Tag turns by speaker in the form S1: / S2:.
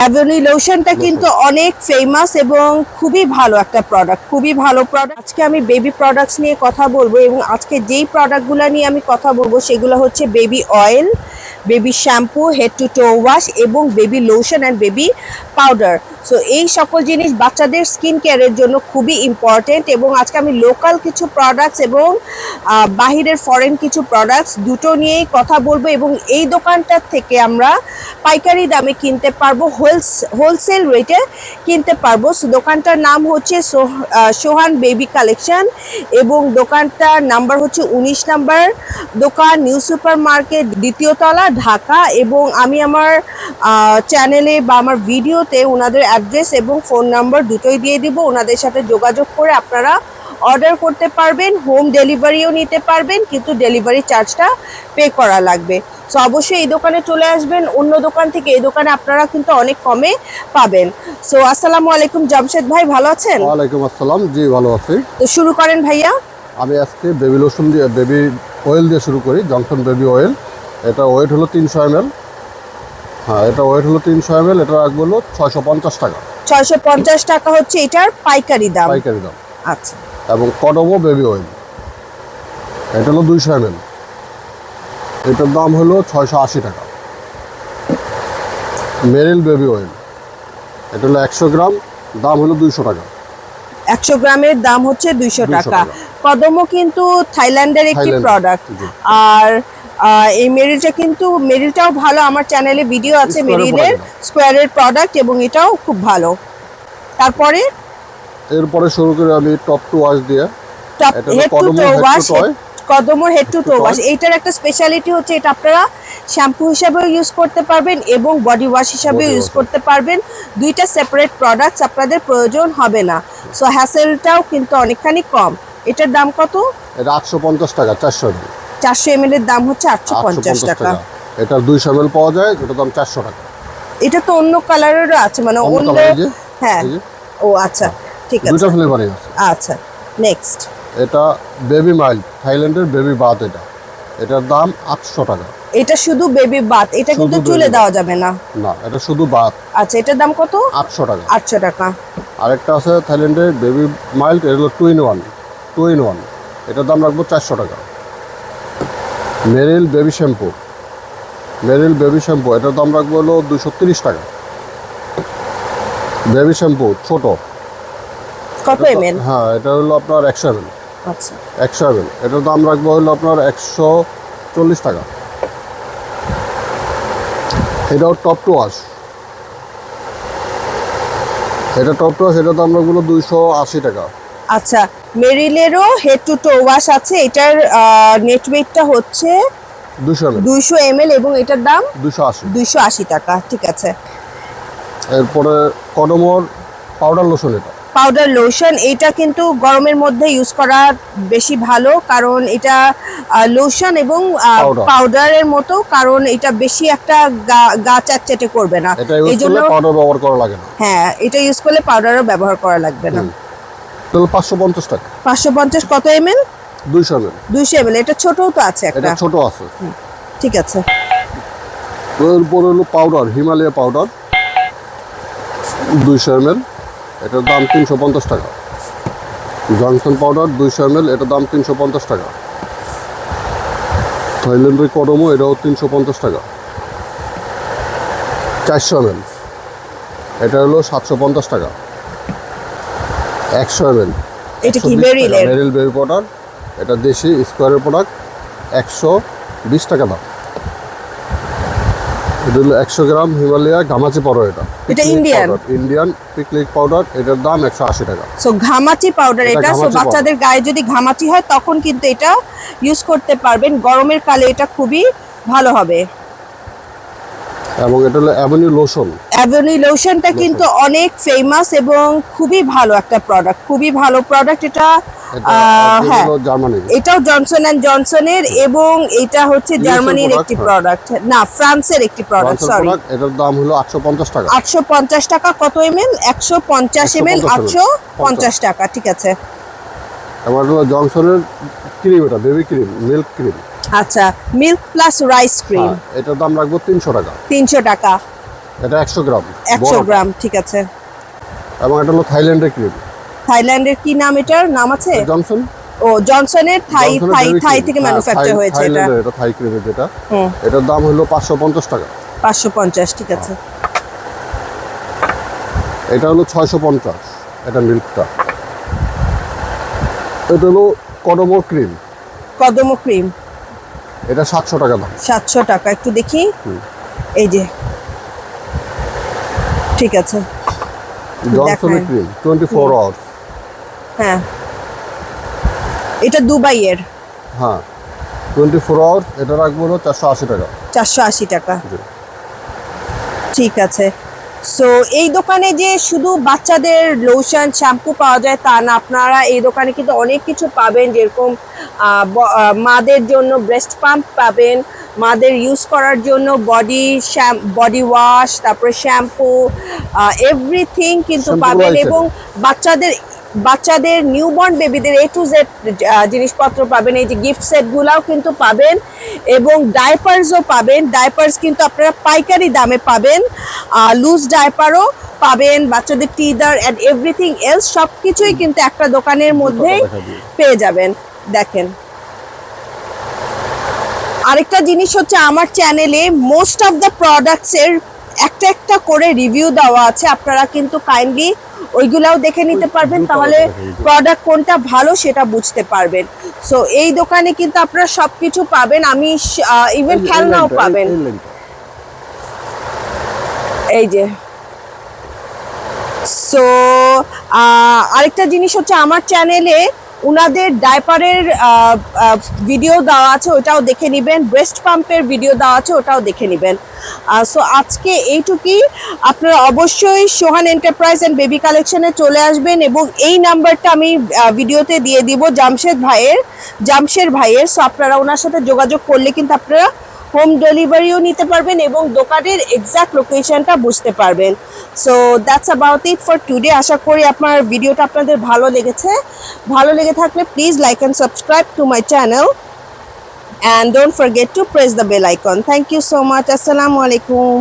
S1: অ্যাভনি লোশনটা কিন্তু অনেক ফেমাস এবং খুবই ভালো একটা প্রোডাক্ট খুবই ভালো প্রোডাক্ট আজকে আমি বেবি প্রোডাক্টস নিয়ে কথা বলব এবং আজকে যেই প্রোডাক্টগুলো নিয়ে আমি কথা বলব সেগুলো হচ্ছে baby oil baby shampoo head to toe wash এবং baby lotion and baby powder so এই সকল জিনিস বাচ্চাদের স্কিন কেয়ারের জন্য খুবই ইম্পর্টেন্ট এবং আজকে আমি লোকাল কিছু প্রোডাক্টস এবং বাহিরের ফরেন কিছু প্রোডাক্টস দুটো নিয়েই কথা বলব এবং এই দোকানটার থেকে আমরা পাইকারি দামে কিনতে পারব, হোলস, হোলসেল রেটে কিনতে পারব। দোকানটার নাম হচ্ছে সোহ- সোহান বেবি কালেকশন এবং দোকানটার নাম্বার হচ্ছে উনিশ নাম্বার দোকান, নিউ সুপার মার্কেট দ্বিতীয়তলা ঢাকা এবং আমি আমার চ্যানেলে বা আমার ভিডিওতে ওনাদের অ্যাড্রেস এবং ফোন নাম্বার দুটোই দিয়ে দিব। ওনাদের সাথে যোগাযোগ করে আপনারা অর্ডার করতে পারবেন হোম ডেলিভারিও নিতে পারবেন কিন্তু ডেলিভারি চার্জটা পে করা লাগবে। সো অবশ্যই এই দোকানে চলে আসবেন অন্য দোকান থেকে এই দোকানে আপনারা কিন্তু অনেক কমে পাবেন। সো আসসালামু আলাইকুম জামশেদ ভাই ভালো আছেন?
S2: ওয়ালাইকুম আসসালাম জি ভালো আছি।
S1: তো শুরু করেন ভাইয়া।
S2: আমি আজকে বেবি লোশন দিয়ে বেবি অয়েল দিয়ে শুরু করি জনসন বেবি অয়েল এটা ওয়েট হলো তিনশো এম হ্যাঁ এটা ওয়েট হলো তিনশো এম এল এটা রাখব হলো ছয়শো পঞ্চাশ টাকা।
S1: ছয়শো পঞ্চাশ টাকা হচ্ছে এটার পাইকারি দাম।
S2: পাইকারি দাম।
S1: আচ্ছা।
S2: এবং কডমো বেবি অয়েল এটা হলো দুইশো এম এটার দাম হলো ছয়শো আশি টাকা। মেরিল বেবি অয়েল এটা হলো একশো গ্রাম দাম হলো দুইশো টাকা।
S1: একশো গ্রামের দাম হচ্ছে দুইশো টাকা। কদমও কিন্তু থাইল্যান্ডের একটি প্রোডাক্ট আর এই মেরিলটা কিন্তু মেরিলটাও ভালো। আমার চ্যানেলে ভিডিও আছে মেরিলের স্কোয়ারের প্রোডাক্ট এবং এটাও খুব ভালো। তারপরে
S2: এরপরে শুরু করি আমি টপ টু ওয়াশ দিয়ে।
S1: Top head to toe wash এইটার একটা স্পেশালিটি হচ্ছে এটা আপনারা শ্যাম্পু হিসাবেও ইউজ করতে পারবেন এবং বডি ওয়াশ হিসাবেও ইউজ করতে পারবেন। দুইটা সেপারেট প্রোডাক্টস আপনাদের প্রয়োজন হবে না। সো হ্যাসেলটাও কিন্তু অনেকখানি কম। এটার দাম কত?
S2: এটা আটশো পঞ্চাশ টাকা চারশো
S1: চারশো এম এর দাম হচ্ছে আটশো পঞ্চাশ টাকা।
S2: এটার দুইশো এম পাওয়া যায় এটার দাম চারশো টাকা।
S1: এটা তো অন্য কালারেরও আছে মানে
S2: অন্য
S1: হ্যাঁ। ও আচ্ছা। ঠিক আছে।
S2: ফ্লেভারই আছে।
S1: আচ্ছা নেক্সট
S2: এটা বেবি মাইল থাইল্যান্ডের বেবি বাথ এটা। এটার দাম আটশো টাকা।
S1: এটা শুধু বেবি বাথ এটা কিন্তু চুলে দেওয়া যাবে না।
S2: না এটা শুধু বাথ
S1: আচ্ছা এটার দাম কত?
S2: আটশো টাকা।
S1: আটশো টাকা।
S2: আরেকটা আছে থাইল্যান্ডের বেবি মাইল্ড এটা হলো two in one two in one এটার দাম রাখব চারশো টাকা। Meril baby shampoo Meril baby shampoo এটার দাম রাখব হলো দুশো তিরিশ টাকা। বেবি শ্যাম্পু ছোট।
S1: কত এম এল
S2: হ্যাঁ এটা হলো আপনার একশো এম
S1: আচ্ছা।
S2: একশো এম এটার দাম রাখব হলো আপনার একশো চল্লিশ টাকা। এটাও টপ টু ওয়াশ এটা টপ টু ওয়াশ এটার দাম রাখব দুইশো আশি টাকা।
S1: আচ্ছা মেরিলেরও হেড টু টো ওয়াশ আছে। এটার নেট ওয়েটটা হচ্ছে
S2: দুশো এম
S1: দুইশো এম এবং এটার দাম
S2: দুশো
S1: দুইশো আশি টাকা ঠিক আছে।
S2: এরপরে কডমোর পাউডার লোশন এটা।
S1: পাউডার লোশন এটা কিন্তু গরমের মধ্যে ইউজ করা বেশি ভালো কারণ এটা লোশন এবং পাউডারের মতো কারণ এটা বেশি একটা গা- গা চ্যাটচ্যাটে করবে না। এই জন্য
S2: পাউডার ব্যবহার করা লাগে না।
S1: হ্যাঁ এটা ইউজ করলে পাউডারও ব্যবহার করা লাগবে না।
S2: তাহলে পাঁচশো পঞ্চাশ টাকা।
S1: পাঁচশো পঞ্চাশ কত এম এল
S2: দুইশো এম
S1: দুইশো এম এটা ছোটও তো আছে
S2: এটা
S1: একটা
S2: ছোট আছে।
S1: ঠিক আছে।
S2: এরপরে হলো পাউডার হিমালয়া পাউডার দুইশো এম এটার দাম তিনশো পঞ্চাশ টাকা। জনসন পাউডার দুইশো এম এল এটার দাম তিনশো পঞ্চাশ টাকা। থাইল্যান্ডের কডমো এটাও তিনশো পঞ্চাশ টাকা। চারশো এম এল এটা হলো সাতশো পঞ্চাশ টাকা। একশো এম
S1: মেরিলের
S2: মেরিল বেবি পাউডার এটা দেশি স্কোয়ারের প্রোডাক্ট একশো বিশ টাকা দাম। এটা হলো একশো গ্রাম হিমালয়া ঘামাচি পাউডার এটা।
S1: এটা ইন্ডিয়ান
S2: ইন্ডিয়ান পিকলিক পাউডার এটার দাম একশো আশি টাকা।
S1: সো ঘামাচি পাউডার
S2: এটা
S1: সো বাচ্চাদের গায়ে যদি ঘামাচি হয় তখন কিন্তু এটা ইউজ করতে পারবেন। গরমের কালে এটা খুবই ভালো হবে।
S2: এবং এটা হলো অ্যাভেনিউ লোশন
S1: অ্যাভনি লোশনটা কিন্তু অনেক ফেমাস এবং খুবই ভালো একটা প্রোডাক্ট খুবই ভালো প্রোডাক্ট এটা হ্যাঁ। এটাও জনসন অ্যান্ড জনসনের এবং এটা হচ্ছে জার্মানির একটি
S2: হ্যাঁ।
S1: প্রোডাক্ট না ফ্রান্সের একটি প্রোডাক্ট সরি
S2: এটার দাম হলো আটশো পঞ্চাশ টাকা।
S1: আটশো পঞ্চাশ টাকা কত এম এল একশো পঞ্চাশ এম এল
S2: 150
S1: আটশো পঞ্চাশ টাকা ঠিক আছে।
S2: এবার হলো জনসনের ক্রিম এটা বেবি ক্রিম মিল্ক ক্রিম
S1: আচ্ছা মিল্ক প্লাস রাইস ক্রিম
S2: এটার দাম রাখব তিনশো টাকা।
S1: তিনশো টাকা।
S2: এটা একশো গ্রাম
S1: একশো। গ্রাম ঠিক আছে।
S2: এবং এটা হলো থাইল্যান্ডের ক্রিম
S1: থাইল্যান্ডের কি নাম এটার? নাম আছে?
S2: জনসন
S1: ও জনসনের থাই থাই থাই থেকে
S2: হ্যাঁ,
S1: ম্যানুফ্যাকচার হয়েছে এটা।
S2: এটা থাই ক্রিমের যেটা। এটার দাম হলো পাঁচশো পঞ্চাশ টাকা।
S1: পাঁচশো পঞ্চাশ ঠিক আছে।
S2: এটা হলো ছয়শো পঞ্চাশ এটা মিল্কটা এটা হলো কডমো ক্রিম
S1: কদম ক্রিম
S2: এটা সাতশো টাকা দাম।
S1: সাতশো টাকা একটু দেখি।
S2: হুম।
S1: এই যে। ঠিক আছে।
S2: জনসনের। ক্রিম টোয়েন্টি ফোর আওয়ার্স
S1: হ্যাঁ। এটা দুবাইয়ের।
S2: হ্যাঁ। টোয়েন্টি ফোর আওয়ার্স এটা রাখব হলো চারশো আশি টাকা।
S1: চারশো আশি টাকা। ঠিক আছে। সো এই দোকানে যে শুধু বাচ্চাদের লোশন শ্যাম্পু পাওয়া যায় তা না আপনারা এই দোকানে কিন্তু অনেক কিছু পাবেন যেরকম মাদের জন্য ব্রেস্ট পাম্প পাবেন মাদের ইউজ করার জন্য বডি শ্যাম বডি ওয়াশ তারপরে শ্যাম্পু এভরিথিং কিন্তু পাবেন এবং বাচ্চাদের বাচ্চাদের নিউবর্ন বেবিদের এ টু জেড জিনিসপত্র পাবেন। এই যে গিফট সেটগুলাও কিন্তু পাবেন এবং ডাইপার্সও পাবেন। ডাইপার্স কিন্তু আপনারা পাইকারি দামে পাবেন লুজ ডাইপারও পাবেন বাচ্চাদের টিদার অ্যান্ড এভরিথিং এলস সব কিছুই কিন্তু একটা দোকানের মধ্যেই পেয়ে যাবেন। দেখেন। আরেকটা জিনিস হচ্ছে আমার চ্যানেলে মোস্ট অফ দ্য প্রোডাক্টসের একটা একটা করে রিভিউ দেওয়া আছে। আপনারা কিন্তু কাইন্ডলি ওইগুলাও দেখে নিতে পারবেন তাহলে প্রোডাক্ট কোনটা ভালো সেটা বুঝতে পারবেন। সো এই দোকানে কিন্তু আপনারা সব কিছু পাবেন আমি ইভেন খেলনাও পাবেন।
S2: এই
S1: যে। সো আরেকটা জিনিস হচ্ছে আমার চ্যানেলে উনাদের ডায়পারের ভিডিও দেওয়া আছে, ওটাও দেখে নেবেন। ব্রেস্ট পাম্পের ভিডিও দেওয়া আছে, ওটাও দেখে নেবেন। সো আজকে এইটুকুই। আপনারা অবশ্যই সোহান এন্টারপ্রাইজ অ্যান্ড বেবি কালেকশনে চলে আসবেন এবং এই নাম্বারটা আমি ভিডিওতে দিয়ে দিব জামশেদ ভাইয়ের, জামশের ভাইয়ের। সো আপনারা ওনার সাথে যোগাযোগ করলে কিন্তু আপনারা হোম ডেলিভারিও নিতে পারবেন এবং দোকানের এক্সাক্ট লোকেশনটা বুঝতে পারবেন। So that's about it for today আশা করি আপনার ভিডিওটা আপনাদের ভালো লেগেছে। ভালো লেগে থাকলে please like and subscribe to my channel and don't forget to press the bell icon thank you so much আসসালামু আলাইকুম